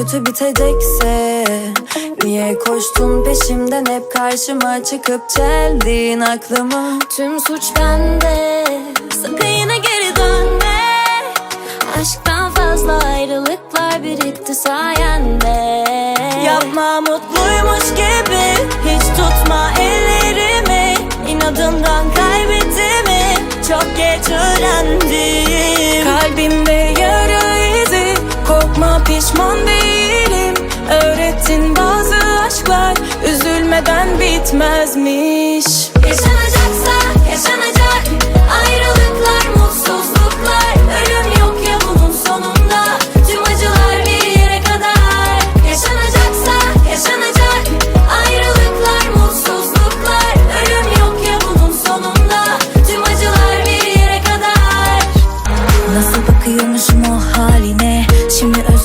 kötü bitecekse Niye koştun peşimden? Hep karşıma çıkıp çeldin aklımı. Tüm suç bende. Sakın yine geri dönme. Aşktan fazla ayrılıklar birikti sayende. Yapma mutluymuş gibi Hiç tutma ellerimi. İnadımdan kaybettiğimi Çok geç öğrendim pişman değilim. Öğrettin bazı aşklar Üzülmeden bitmezmiş. Yaşanacaksa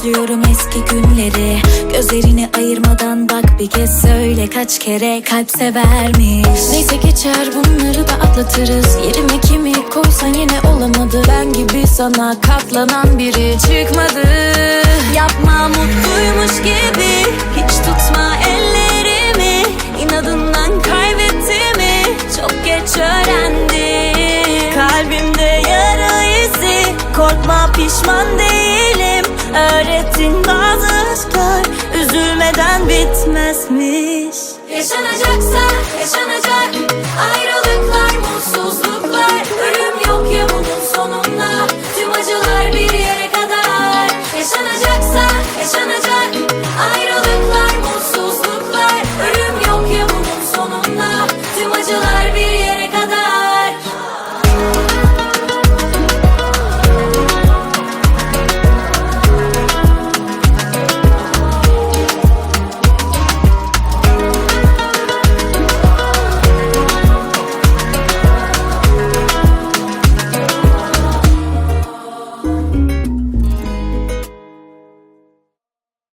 özlüyorum eski günleri. Gözlerini ayırmadan bak bir kez söyle Kaç kere kalp severmiş Neyse geçer bunları da atlatırız. Yerime kimi koysan yine olamadı. Ben gibi sana katlanan biri çıkmadı. Yapma mutluymuş gibi Hiç tutma ellerimi. İnadından kaybettiğimi Çok geç öğrendim. Kalbimde yara izi. Korkma pişman değilim Öğrettin bazı aşklar Üzülmeden bitmezmiş. Yaşanacaksa yaşanacak Ayrılıklar, mutsuzluklar. Ölüm yok ya bunun sonunda Tüm acılar bir yere kadar. Yaşanacaksa yaşanacak